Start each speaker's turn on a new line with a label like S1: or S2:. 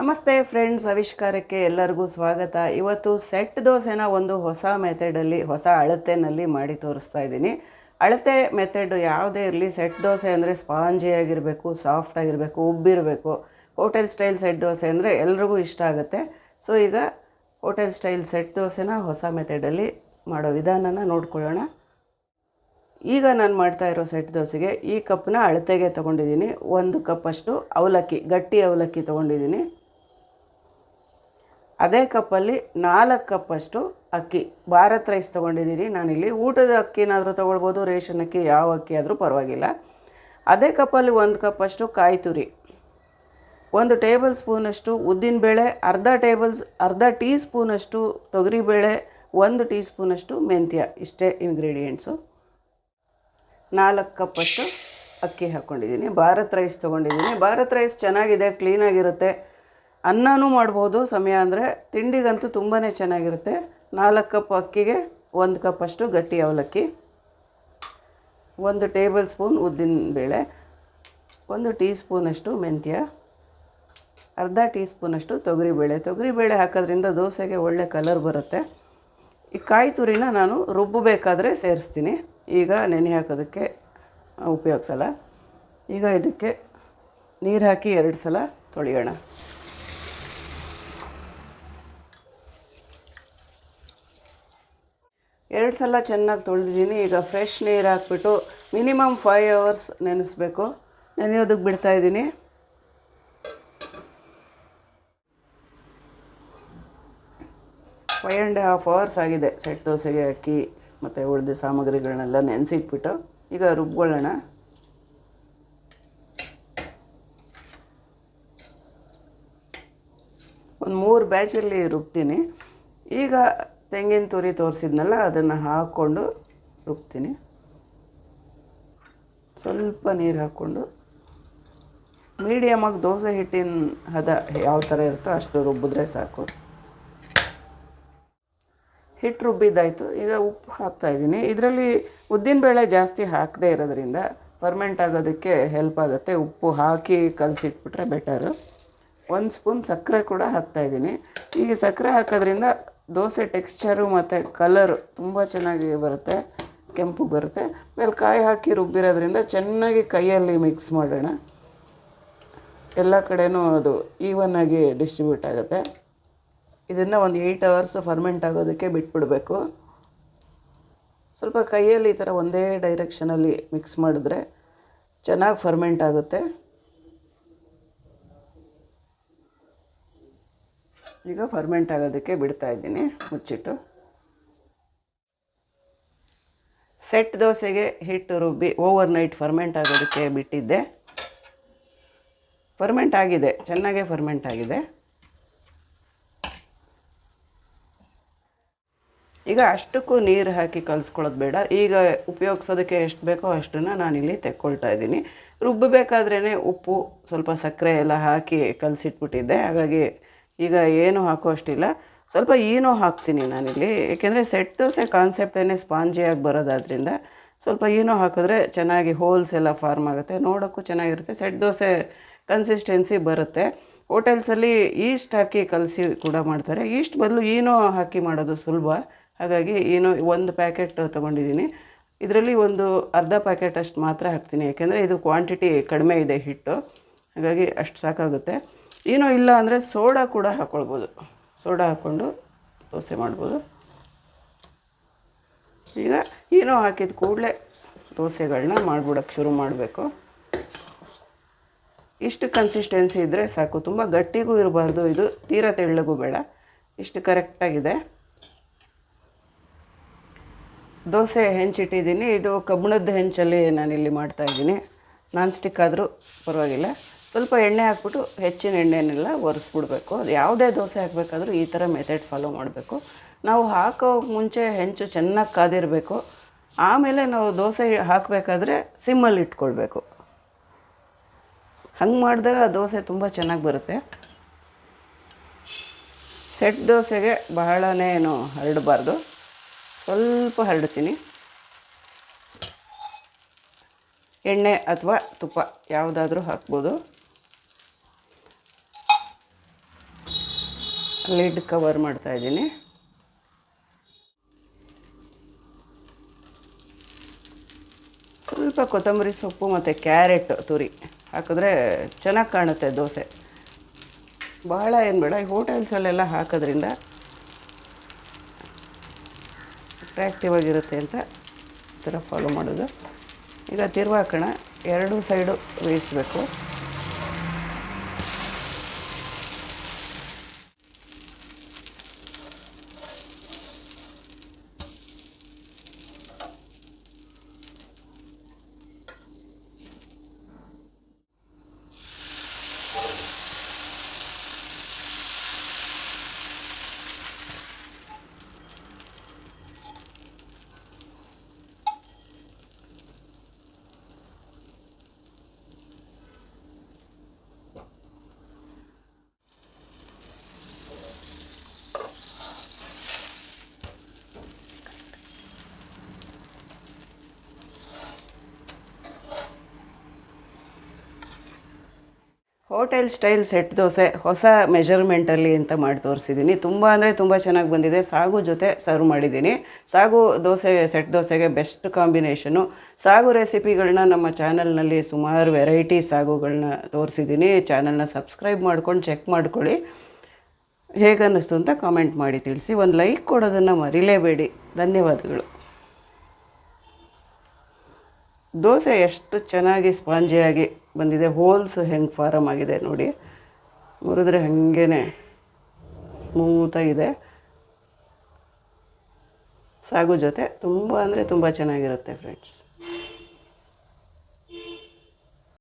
S1: ನಮಸ್ತೆ ಫ್ರೆಂಡ್ಸ್, ಆವಿಷ್ಕಾರಕ್ಕೆ ಎಲ್ಲರಿಗೂ ಸ್ವಾಗತ. ಇವತ್ತು ಸೆಟ್ ದೋಸೆನ ಒಂದು ಹೊಸ ಮೆಥಡಲ್ಲಿ, ಹೊಸ ಅಳತೆನಲ್ಲಿ ಮಾಡಿ ತೋರಿಸ್ತಾ ಇದ್ದೀನಿ. ಅಳತೆ ಮೆಥಡ್ ಯಾವುದೇ ಇರಲಿ, ಸೆಟ್ ದೋಸೆ ಅಂದರೆ ಸ್ಪಾಂಜಿ ಆಗಿರಬೇಕು, ಸಾಫ್ಟ್ ಆಗಿರಬೇಕು, ಉಬ್ಬಿರಬೇಕು. ಹೋಟೆಲ್ ಸ್ಟೈಲ್ ಸೆಟ್ ದೋಸೆ ಅಂದರೆ ಎಲ್ರಿಗೂ ಇಷ್ಟ ಆಗುತ್ತೆ. ಸೊ, ಈಗ ಹೋಟೆಲ್ ಸ್ಟೈಲ್ ಸೆಟ್ ದೋಸೆನ ಹೊಸ ಮೆಥಡಲ್ಲಿ ಮಾಡೋ ವಿಧಾನನ ನೋಡ್ಕೊಳ್ಳೋಣ. ಈಗ ನಾನು ಮಾಡ್ತಾ ಇರೋ ಸೆಟ್ ದೋಸೆಗೆ ಈ ಕಪ್ನ ಅಳತೆಗೆ ತೊಗೊಂಡಿದ್ದೀನಿ. ಒಂದು ಕಪ್ಪಷ್ಟು ಅವಲಕ್ಕಿ, ಗಟ್ಟಿ ಅವಲಕ್ಕಿ ತೊಗೊಂಡಿದ್ದೀನಿ. ಅದೇ ಕಪ್ಪಲ್ಲಿ ನಾಲ್ಕು ಕಪ್ಪಷ್ಟು ಅಕ್ಕಿ. ಭಾರತ್ ರೈಸ್ ತೊಗೊಂಡಿದ್ದೀನಿ. ನಾನಿಲ್ಲಿ ಊಟದ ಅಕ್ಕಿನಾದರೂ ತೊಗೊಳ್ಬೋದು, ರೇಷನ್ ಅಕ್ಕಿ ಯಾವ ಅಕ್ಕಿ ಆದರೂ ಪರವಾಗಿಲ್ಲ. ಅದೇ ಕಪ್ಪಲ್ಲಿ ಒಂದು ಕಪ್ಪಷ್ಟು ಕಾಯಿ ತುರಿ. ಒಂದು ಟೇಬಲ್ ಸ್ಪೂನಷ್ಟು ಉದ್ದಿನಬೇಳೆ ಅರ್ಧ ಟೇಬಲ್ಸ್ ಅರ್ಧ ಟೀ ಸ್ಪೂನಷ್ಟು ತೊಗರಿಬೇಳೆ ಒಂದು ಟೀ ಸ್ಪೂನಷ್ಟು ಮೆಂತ್ಯ. ಇಷ್ಟೇ ಇಂಗ್ರೀಡಿಯೆಂಟ್ಸು ನಾಲ್ಕು ಕಪ್ಪಷ್ಟು ಅಕ್ಕಿ ಹಾಕ್ಕೊಂಡಿದ್ದೀನಿ ಭಾರತ್ ರೈಸ್ ತೊಗೊಂಡಿದ್ದೀನಿ. ಭಾರತ್ ರೈಸ್ ಚೆನ್ನಾಗಿದೆ ಕ್ಲೀನಾಗಿರುತ್ತೆ ಅನ್ನನೂ ಮಾಡ್ಬೋದು. ಸಮಯ ಅಂದರೆ ತಿಂಡಿಗಂತೂ ತುಂಬಾ ಚೆನ್ನಾಗಿರುತ್ತೆ. ನಾಲ್ಕು ಕಪ್ ಅಕ್ಕಿಗೆ ಒಂದು ಕಪ್ಪಷ್ಟು ಗಟ್ಟಿ ಅವಲಕ್ಕಿ. ಒಂದು ಟೇಬಲ್ ಸ್ಪೂನ್ ಉದ್ದಿನ ಬೇಳೆ. ಒಂದು ಟೀ ಸ್ಪೂನಷ್ಟು ಮೆಂತ್ಯ. ಅರ್ಧ ಟೀ ಸ್ಪೂನಷ್ಟು ತೊಗರಿಬೇಳೆ ತೊಗರಿಬೇಳೆ ಹಾಕೋದ್ರಿಂದ ದೋಸೆಗೆ ಒಳ್ಳೆ ಕಲರ್ ಬರುತ್ತೆ. ಈ ಕಾಯಿ ತುರಿನ ನಾನು ರುಬ್ಬಬೇಕಾದ್ರೆ ಸೇರಿಸ್ತೀನಿ. ಈಗ ನೆನೆ ಹಾಕೋದಕ್ಕೆ ಉಪಯೋಗಿಸಲ್ಲ. ಈಗ ಇದಕ್ಕೆ ನೀರು ಹಾಕಿ ಎರಡು ಸಲ ತೊಳೆಯೋಣ. ಎರಡು ಸಲ ಚೆನ್ನಾಗಿ ತೊಳೆದಿದ್ದೀನಿ. ಈಗ ಫ್ರೆಶ್ ನೀರು ಹಾಕ್ಬಿಟ್ಟು ಮಿನಿಮಮ್ ಫೈವ್ ಅವರ್ಸ್ ನೆನೆಸ್ಬೇಕು. ನೆನೆಯೋದಕ್ಕೆ ಬಿಡ್ತಾ ಇದ್ದೀನಿ. ಫೈವ್ ಆ್ಯಂಡ್ ಹಾಫ್ ಅವರ್ಸ್ ಆಗಿದೆ. ಸೆಟ್ ದೋಸೆಗೆ ಅಕ್ಕಿ ಮತ್ತು ಉಳಿದ ಸಾಮಗ್ರಿಗಳನ್ನೆಲ್ಲ ನೆನೆಸಿಟ್ಬಿಟ್ಟು ಈಗ ರುಬ್ಕೊಳ್ಳೋಣ. ಒಂದು ಮೂರು ಬ್ಯಾಚಲ್ಲಿ ರುಬ್ತೀನಿ. ಈಗ ತೆಂಗಿನ ತುರಿ ತೋರಿಸಿದ್ನಲ್ಲ, ಅದನ್ನು ಹಾಕ್ಕೊಂಡು ರುಬ್ತೀನಿ. ಸ್ವಲ್ಪ ನೀರು ಹಾಕ್ಕೊಂಡು. ಮೀಡಿಯಮಾಗಿ ದೋಸೆ ಹಿಟ್ಟಿನ ಹದ ಯಾವ ಥರ ಇರುತ್ತೋ ಅಷ್ಟು ರುಬ್ಬಿದ್ರೆ ಸಾಕು. ಹಿಟ್ಟು ರುಬ್ಬಿದ್ದಾಯಿತು. ಈಗ ಉಪ್ಪು ಹಾಕ್ತಾಯಿದ್ದೀನಿ ಇದರಲ್ಲಿ ಉದ್ದಿನಬೇಳೆ ಜಾಸ್ತಿ ಹಾಕದೇ ಇರೋದ್ರಿಂದ ಫರ್ಮೆಂಟ್ ಆಗೋದಕ್ಕೆ ಹೆಲ್ಪ್ ಆಗುತ್ತೆ. ಉಪ್ಪು ಹಾಕಿ ಕಲಸಿಟ್ಬಿಟ್ರೆ ಬೆಟರು. ಒಂದು ಸ್ಪೂನ್ ಸಕ್ಕರೆ ಕೂಡ ಹಾಕ್ತಾಯಿದ್ದೀನಿ ಈಗ ಸಕ್ಕರೆ ಹಾಕೋದ್ರಿಂದ ದೋಸೆ ಟೆಕ್ಸ್ಚರು ಮತ್ತು ಕಲರ್ ತುಂಬ ಚೆನ್ನಾಗಿ ಬರುತ್ತೆ, ಕೆಂಪು ಬರುತ್ತೆ. ಆಮೇಲೆ ಕಾಯಿ ಹಾಕಿ ರುಬ್ಬಿರೋದ್ರಿಂದ ಚೆನ್ನಾಗಿ ಕೈಯಲ್ಲಿ ಮಿಕ್ಸ್ ಮಾಡೋಣ. ಎಲ್ಲ ಕಡೆನೂ ಅದು ಈವನ್ನಾಗಿ ಡಿಸ್ಟ್ರಿಬ್ಯೂಟ್ ಆಗುತ್ತೆ. ಇದನ್ನು ಒಂದು ಏಯ್ಟ್ ಅವರ್ಸ್ ಫರ್ಮೆಂಟ್ ಆಗೋದಕ್ಕೆ ಬಿಟ್ಬಿಡಬೇಕು. ಸ್ವಲ್ಪ ಕೈಯಲ್ಲಿ ಈ ಥರ ಒಂದೇ ಡೈರೆಕ್ಷನಲ್ಲಿ ಮಿಕ್ಸ್ ಮಾಡಿದ್ರೆ ಚೆನ್ನಾಗಿ ಫರ್ಮೆಂಟ್ ಆಗುತ್ತೆ. ಈಗ ಫರ್ಮೆಂಟ್ ಆಗೋದಕ್ಕೆ ಬಿಡ್ತಾ ಇದ್ದೀನಿ, ಮುಚ್ಚಿಟ್ಟು. ಸೆಟ್ ದೋಸೆಗೆ ಹಿಟ್ಟು ರುಬ್ಬಿ ಓವರ್ ನೈಟ್ ಫರ್ಮೆಂಟ್ ಆಗೋದಕ್ಕೆ ಬಿಟ್ಟಿದ್ದೆ. ಫರ್ಮೆಂಟ್ ಆಗಿದೆ, ಚೆನ್ನಾಗೇ ಫರ್ಮೆಂಟ್ ಆಗಿದೆ. ಈಗ ಅಷ್ಟಕ್ಕೂ ನೀರು ಹಾಕಿ ಕಲಿಸ್ಕೊಳ್ಳೋದು ಬೇಡ. ಈಗ ಉಪಯೋಗಿಸೋದಕ್ಕೆ ಎಷ್ಟು ಬೇಕೋ ಅಷ್ಟನ್ನು ನಾನಿಲ್ಲಿ ತೆಕ್ಕೊಳ್ತಾ ಇದ್ದೀನಿ. ರುಬ್ಬಬೇಕಾದ್ರೇ ಉಪ್ಪು ಸ್ವಲ್ಪ ಸಕ್ಕರೆ ಎಲ್ಲ ಹಾಕಿ ಕಲಸಿಟ್ಬಿಟ್ಟಿದ್ದೆ. ಹಾಗಾಗಿ ಈಗ ಏನು ಹಾಕೋ ಅಷ್ಟಿಲ್ಲ. ಸ್ವಲ್ಪ ಏನೋ ಹಾಕ್ತೀನಿ ನಾನಿಲ್ಲಿ. ಏಕೆಂದರೆ ಸೆಟ್ ದೋಸೆ ಕಾನ್ಸೆಪ್ಟೇ ಸ್ಪಾಂಜಿಯಾಗಿ ಬರೋದಾದ್ರಿಂದ ಸ್ವಲ್ಪ ಏನೋ ಹಾಕಿದ್ರೆ ಚೆನ್ನಾಗಿ ಹೋಲ್ಸ್ ಎಲ್ಲ ಫಾರ್ಮ್ ಆಗುತ್ತೆ. ನೋಡೋಕ್ಕೂ ಚೆನ್ನಾಗಿರುತ್ತೆ. ಸೆಟ್ ದೋಸೆ ಕನ್ಸಿಸ್ಟೆನ್ಸಿ ಬರುತ್ತೆ. ಹೋಟೆಲ್ಸಲ್ಲಿ ಈಸ್ಟ್ ಹಾಕಿ ಕಲಸಿ ಕೂಡ ಮಾಡ್ತಾರೆ. ಈಸ್ಟ್ ಬದಲು ಏನೋ ಹಾಕಿ ಮಾಡೋದು ಸುಲಭ. ಹಾಗಾಗಿ ಏನೋ ಒಂದು ಪ್ಯಾಕೆಟ್ ತೊಗೊಂಡಿದ್ದೀನಿ. ಇದರಲ್ಲಿ ಒಂದು ಅರ್ಧ ಪ್ಯಾಕೆಟ್ ಅಷ್ಟು ಮಾತ್ರ ಹಾಕ್ತೀನಿ. ಯಾಕೆಂದರೆ ಇದು ಕ್ವಾಂಟಿಟಿ ಕಡಿಮೆ ಇದೆ ಹಿಟ್ಟು. ಹಾಗಾಗಿ ಅಷ್ಟು ಸಾಕಾಗುತ್ತೆ. ಏನೋ ಇಲ್ಲ ಅಂದರೆ ಸೋಡಾ ಕೂಡ ಹಾಕ್ಕೊಳ್ಬೋದು ಸೋಡಾ ಹಾಕ್ಕೊಂಡು ದೋಸೆ ಮಾಡ್ಬೋದು. ಈಗ ಏನೋ ಹಾಕಿದ ಕೂಡಲೇ ದೋಸೆಗಳನ್ನ ಮಾಡ್ಬಿಡೋಕ್ಕೆ ಶುರು ಮಾಡಬೇಕು. ಇಷ್ಟು ಕನ್ಸಿಸ್ಟೆನ್ಸಿ ಇದ್ದರೆ ಸಾಕು. ತುಂಬ ಗಟ್ಟಿಗೂ ಇರಬಾರ್ದು ಇದು. ತೀರ ತೆಳ್ಳಗೂ ಬೇಡ. ಇಷ್ಟು ಕರೆಕ್ಟಾಗಿದೆ ದೋಸೆ ಹೆಂಚಿಟ್ಟಿದ್ದೀನಿ. ಇದು ಕಬ್ಬಣದ ಹೆಂಚಲ್ಲಿ ನಾನಿಲ್ಲಿ ಮಾಡ್ತಾಯಿದ್ದೀನಿ ನಾನ್ ಸ್ಟಿಕ್ ಆದರೂ ಪರವಾಗಿಲ್ಲ. ಸ್ವಲ್ಪ ಎಣ್ಣೆ ಹಾಕ್ಬಿಟ್ಟು ಹೆಚ್ಚಿನ ಎಣ್ಣೆನೆಲ್ಲ ಒರೆಸ್ಬಿಡ್ಬೇಕು. ಅದು ಯಾವುದೇ ದೋಸೆ ಹಾಕಬೇಕಾದ್ರೂ ಈ ಥರ ಮೆಥಡ್ ಫಾಲೋ ಮಾಡಬೇಕು. ನಾವು ಹಾಕೋ ಮುಂಚೆ ಹೆಂಚು ಚೆನ್ನಾಗಿ ಕಾದಿರಬೇಕು. ಆಮೇಲೆ ನಾವು ದೋಸೆ ಹಾಕಬೇಕಾದ್ರೆ ಸಿಮ್ಮಲ್ಲಿ ಇಟ್ಕೊಳ್ಬೇಕು. ಹಂಗೆ ಮಾಡಿದಾಗ ದೋಸೆ ತುಂಬ ಚೆನ್ನಾಗಿ ಬರುತ್ತೆ. ಸೆಟ್ ದೋಸೆಗೆ ಬಹಳನೇ ಏನು ಹರಡಬಾರ್ದು. ಸ್ವಲ್ಪ ಹರಡ್ತೀನಿ. ಎಣ್ಣೆ ಅಥವಾ ತುಪ್ಪ ಯಾವುದಾದ್ರೂ ಹಾಕ್ಬೋದು. ಲಿಡ್ ಕವರ್ ಮಾಡ್ತಾ ಇದ್ದೀನಿ. ಸ್ವಲ್ಪ ಕೊತ್ತಂಬರಿ ಸೊಪ್ಪು ಮತ್ತು ಕ್ಯಾರೆಟ್ ತುರಿ ಹಾಕಿದ್ರೆ ಚೆನ್ನಾಗಿ ಕಾಣುತ್ತೆ ದೋಸೆ. ಭಾಳ ಏನು ಬೇಡ, ಈ ಹೋಟೆಲ್ಸಲ್ಲೆಲ್ಲ ಹಾಕೋದ್ರಿಂದ ಅಟ್ರ್ಯಾಕ್ಟಿವ್ ಆಗಿರುತ್ತೆ ಅಂತ ಈ ಥರ ಫಾಲೋ ಮಾಡೋದು. ಈಗ ತಿರುವಾಕೋಣ, ಎರಡೂ ಸೈಡು ಬೇಯಿಸ್ಬೇಕು. ಹೋಟೆಲ್ ಸ್ಟೈಲ್ ಸೆಟ್ ದೋಸೆ ಹೊಸ ಮೆಷರ್ಮೆಂಟಲ್ಲಿ ಅಂತ ಮಾಡಿ ತೋರಿಸಿದ್ದೀನಿ ತುಂಬ ಅಂದರೆ ತುಂಬ ಚೆನ್ನಾಗಿ ಬಂದಿದೆ. ಸಾಗು ಜೊತೆ ಸರ್ವ್ ಮಾಡಿದ್ದೀನಿ ಸಾಗು ದೋಸೆ ಸೆಟ್ ದೋಸೆಗೆ ಬೆಸ್ಟ್ ಕಾಂಬಿನೇಷನು ಸಾಗು ರೆಸಿಪಿಗಳನ್ನ ನಮ್ಮ ಚಾನಲ್ನಲ್ಲಿ ಸುಮಾರು ವೆರೈಟಿ ಸಾಗುಗಳನ್ನ ತೋರಿಸಿದ್ದೀನಿ ಚಾನಲ್ನ ಸಬ್ಸ್ಕ್ರೈಬ್ ಮಾಡ್ಕೊಂಡು ಚೆಕ್ ಮಾಡ್ಕೊಳ್ಳಿ. ಹೇಗನ್ನಿಸ್ತು ಅಂತ ಕಾಮೆಂಟ್ ಮಾಡಿ ತಿಳಿಸಿ. ಒಂದು ಲೈಕ್ ಕೊಡೋದನ್ನು ಮರಿಲೇಬೇಡಿ. ಧನ್ಯವಾದಗಳು. ದೋಸೆ ಎಷ್ಟು ಚೆನ್ನಾಗಿ ಸ್ಪಾಂಜಿಯಾಗಿ ಬಂದಿದೆ, ಹೋಲ್ಸ್ ಹೆಂಗೆ ಫಾರಮ್ ಆಗಿದೆ ನೋಡಿ. ಮುರಿದ್ರೆ ಹಾಗೇ ಸ್ಮೂತಾಗಿದೆ ಸಾಗು ಜೊತೆ ತುಂಬ ಅಂದರೆ ತುಂಬ ಚೆನ್ನಾಗಿರುತ್ತೆ ಫ್ರೆಂಡ್ಸ್